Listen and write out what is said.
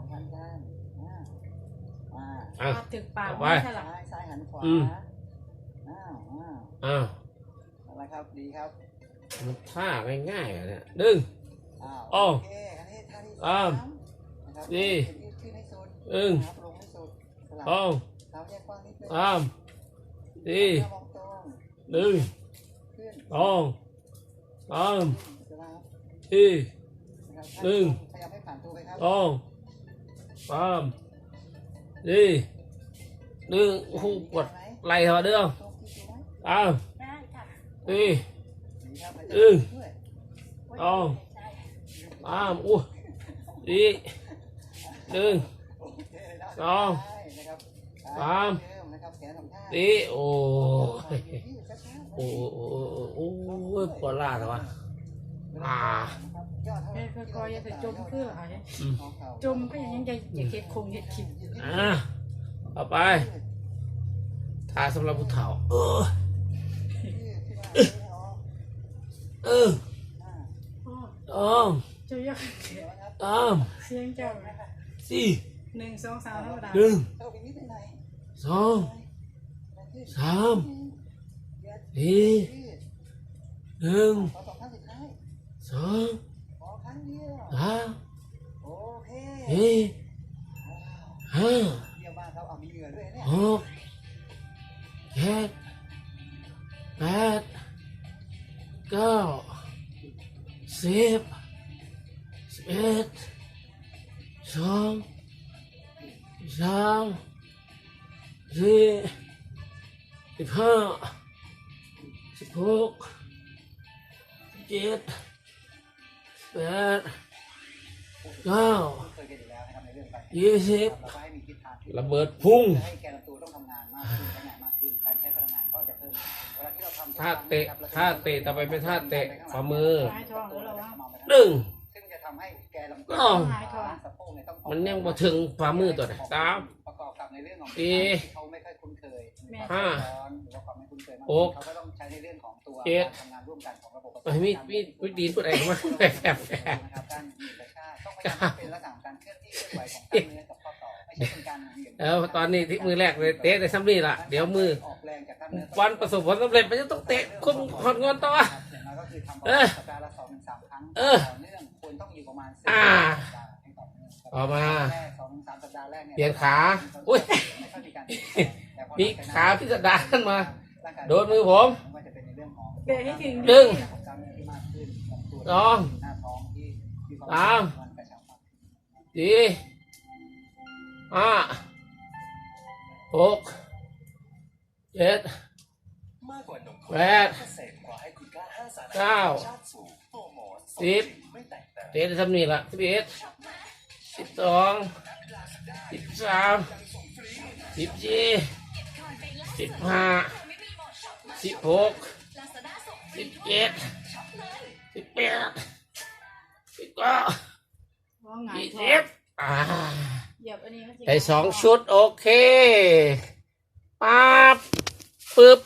สัมพันธ์กันอ่าอ่าอะ ภาพถึกปากต่อไป ไม่ใช่หรอซ้ายซ้ายหันขวาอืม อ้าวอ้าวอ้าวอะไรครับดีครับมันท่าง่ายๆอะเนี่ยดึงอ้าวอ้าวโอเคอันนี้ท่าที่สาอ้าวมนะครับนี่ ยืดขึ้นให้สุดอึ้งนะครับลงให้สุดสลับอ้าวเท้าแยกกว้างนิดนึงอ้ามดีหน้ามองตรงดึงขึ้นอ้องอ้ามสลับดีนะครับหนึ่งพยายามให้ผ่านตัวไปครับอ้อง อ้ามดีดึงโอ้โหปวดไหลเหรอเด้อตรงที่หมอ้ามได้ค่ะดีดีครับอึ้งด้องอ้ามอู้ดีดึงโอเคได้สองได้นะครับสามดีโอ้โอ้โหโอ้โหโอ้ปวดหล่าเลยวะอ่า เอ้ยค่อยๆอย่าไปจมคืออะไรอืมจมก็ยังจะจะเก็บคงเก็บขิงอะต่อไปทาสำหรับผู้เฒ่า เออ เออพ่ออ้อมเจะยากอ้อมเสียงเจ้าสี่หนึ่งสองสามธรรมดาหนึ่งสองสามสี่หนึ่งสอง สามสี่ห้าหกเจ็ดแปดเก้าสิบสิบเอ็ดสองสามสี่สิบห้าสิบหกสิบเจ็ด แปดเก้ายี่สิบระเบิดพุ่งให้แกนตัวต้องทำงานมากขึ้นขนาดมากขึ้นการใช้พลังงานก็จะเพิ่มเวลาเตะท่าเตะต่อไปเป็นท่าเตะฝ่ามือหายทองแล้วเหรอวะดึงซึ่งจะทำให้แกลำตัวอ้าวหายทองสะโพกเนี่ยมันยังมาถึงฝ่ามือตัวไหนสามสี่ห้า หรือว่าความไม่คุ้นเคยมากหกเขาก็ต้องใช้ในเรื่องของตัวเจ็ดการทำงานร่วมกันของระบบประสาทเอ้ยมีมีมีดีนพูดอะไรมาแฝงแฝงแฝงนะครับการมีกระชากต้องพยายามให้เป็นลักษณะของการเคลื่อนที่เคลื่อนไหวของกล้ามเนื้อกับข้อต่อไม่ใช่เป็นการเหวี่ยงแล้วตอนนี้ที่มือแรกเลยเตะในซ้ำนี่ล่ะ เดี๋ยวมือออกแรงจากกล้ามเนื้อวันประสบผลสำเร็จมันจะต้องเตะคุมขอนงอนต่อ อย่างน้อยก็คือทำเออสัปดาห์ละสองถึงสามครั้งเออต่อเนื่องควรต้องอยู่ประมาณสี่อ่าสัปดาห์ให้ต่อเนื่องต่อมาแรกสองถึงสามสัปดาห์แรกเนี่ยเปลี่ยนขาอุ้ยไม่ค่อยมีการเปลี่ยนแปลงแต่พอมีขาพิสดารขึ้นมาร่างกาย โดนมือผมไว่าจะเป็นในเรื่องของเตะให้ถึงดึงของกล้ามเนื้อที่มากขึ้นลำตัวสองหน้าท้องที่มีความสามมันกระชับมากขึ้นสี่ห้าหกเจ็ดมากกว่านมข้นแปดเกษตรกว่าให้คุณค่าห้าสารเก้าชาติสูงโปรโมทสิบไม่แตกต่างเตะในซ้ำนี่ล่ะสิบเอ็ดสิบสองสิบสามสิบสี่สิบห้า สิบหกสิบเจ็ดสิบแปดสิบเก้าว่าไงยี่ทอสิบงอ่าเหยียบอันนี้มันสิได้สองชุดโอเคปั๊บปึ๊บ